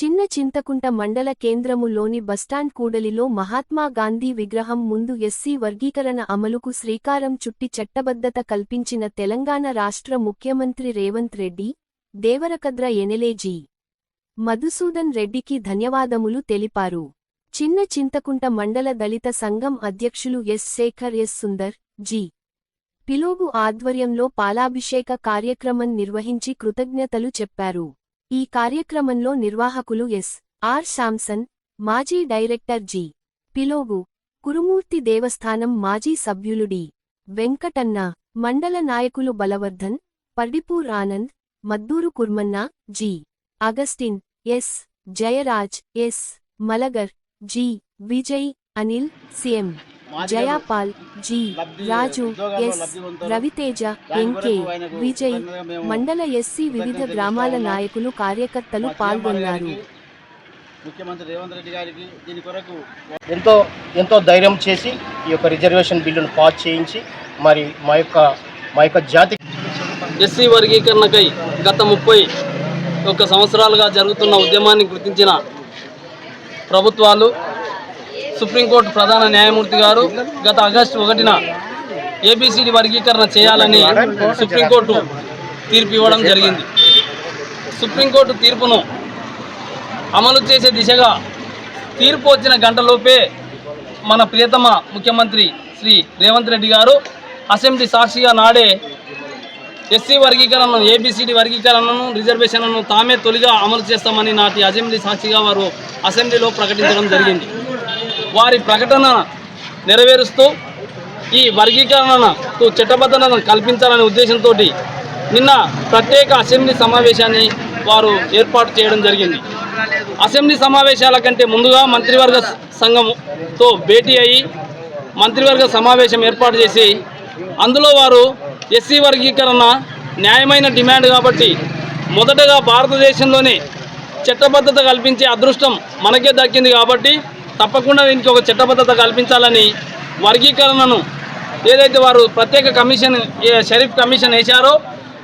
చిన్న చింతకుంట మండల కేంద్రములోని బస్టాండ్ కూడలిలో మహాత్మా గాంధీ విగ్రహం ముందు ఎస్సీ వర్గీకరణ అమలుకు శ్రీకారం చుట్టి చట్టబద్ధత కల్పించిన తెలంగాణ రాష్ట్ర ముఖ్యమంత్రి రేవంత్ రెడ్డి దేవరకద్ర ఎనెలేజీ మధుసూదన్ రెడ్డికి ధన్యవాదములు తెలిపారు. చిన్న చింతకుంట మండల దళిత సంఘం అధ్యక్షులు S Shekhar S Sundar G. Pilogu ఆధ్వర్యంలో పాలాభిషేక కార్యక్రమం నిర్వహించి కృతజ్ఞతలు చెప్పారు. ఈ కార్యక్రమంలో నిర్వాహకులు ఎస్. ఆర్. శాంసన్ మాజీ డైరెక్టర్ జి. పిలోగు కురుమూర్తి దేవస్థానం మాజీ సభ్యులు డి. వెంకటన్న మండల నాయకులు Balavardhan Pardipur Anand Maddur Kurmanna G. Augustine S. Jayaraj S. Malagar G. Vijay Anil CM Jayapal G Raju S Raviteja MK Vijay మండల ఎస్సీ వివిధ గ్రామాల నాయకులు కార్యకర్తలు పాల్గొన్నారు. ముఖ్యమంత్రి రేవంత్ రెడ్డి గారికి దీని కొరకు ఎంతో ఎంతో ధైర్యం చేసి ఈ యొక్క రిజర్వేషన్ బిల్లును పాస్ చేయించి మరి మా యొక్క మా యొక్క జాతి ఎస్సీ వర్గీకరణకై గత ముప్పై ఒక్క సంవత్సరాలుగా జరుగుతున్న ఉద్యమాన్ని గుర్తించిన ప్రభుత్వాలు సుప్రీంకోర్టు ప్రధాన న్యాయమూర్తి గారు గత ఆగస్టు ఒకటిన ఏబిసిడి వర్గీకరణ చేయాలని సుప్రీంకోర్టు తీర్పు ఇవ్వడం జరిగింది. సుప్రీంకోర్టు తీర్పును అమలు చేసే దిశగా తీర్పు వచ్చిన గంటలోపే మన ప్రియతమ ముఖ్యమంత్రి శ్రీ రేవంత్ రెడ్డి గారు అసెంబ్లీ సాక్షిగా నాడే ఎస్సీ వర్గీకరణను ఏబిసిడి వర్గీకరణను రిజర్వేషన్లను తామే తొలిగా అమలు చేస్తామని నాటి అసెంబ్లీ సాక్షిగా వారు అసెంబ్లీలో ప్రకటించడం జరిగింది. వారి ప్రకటన నెరవేరుస్తూ ఈ వర్గీకరణకు చట్టబద్ధతను కల్పించాలనే ఉద్దేశంతో నిన్న ప్రత్యేక అసెంబ్లీ సమావేశాన్ని వారు ఏర్పాటు చేయడం జరిగింది. అసెంబ్లీ సమావేశాల కంటే ముందుగా మంత్రివర్గ సంఘంతో భేటీ అయ్యి మంత్రివర్గ సమావేశం ఏర్పాటు చేసి అందులో వారు ఎస్సీ వర్గీకరణ న్యాయమైన డిమాండ్ కాబట్టి మొదటగా భారతదేశంలోనే చట్టబద్ధత కల్పించే అదృష్టం మనకే దక్కింది కాబట్టి తప్పకుండా దీనికి ఒక చట్టబద్ధత కల్పించాలని వర్గీకరణను ఏదైతే వారు ప్రత్యేక కమిషన్ ఏ షరీఫ్ కమిషన్ వేశారో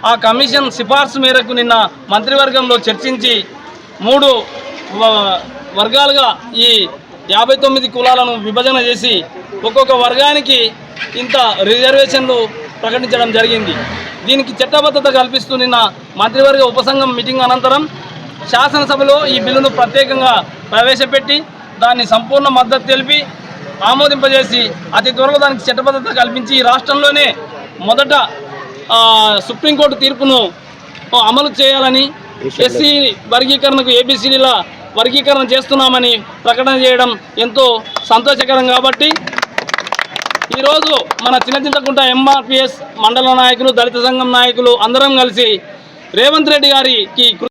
ఆ కమిషన్ సిఫార్సు మేరకు నిన్న మంత్రివర్గంలో చర్చించి మూడు వర్గాలుగా ఈ యాభై తొమ్మిది కులాలను విభజన చేసి ఒక్కొక్క వర్గానికి ఇంత రిజర్వేషన్లు ప్రకటించడం జరిగింది. దీనికి చట్టబద్ధత కల్పిస్తూ నిన్న మంత్రివర్గ ఉపసంఘం మీటింగ్ అనంతరం శాసనసభలో ఈ బిల్లును ప్రత్యేకంగా ప్రవేశపెట్టి దాన్ని సంపూర్ణ మద్దతు తెలిపి ఆమోదింపజేసి అతి త్వరలో దానికి చట్టబద్ధత కల్పించి ఈ రాష్ట్రంలోనే మొదట సుప్రీంకోర్టు తీర్పును అమలు చేయాలని ఎస్సీ వర్గీకరణకు ఏబిసిడీల వర్గీకరణ చేస్తున్నామని ప్రకటన చేయడం ఎంతో సంతోషకరం కాబట్టి ఈరోజు మన చిన్నచింతకుంట ఎంఆర్పిఎస్ మండల నాయకులు దళిత సంఘం నాయకులు అందరం కలిసి రేవంత్ రెడ్డి గారికి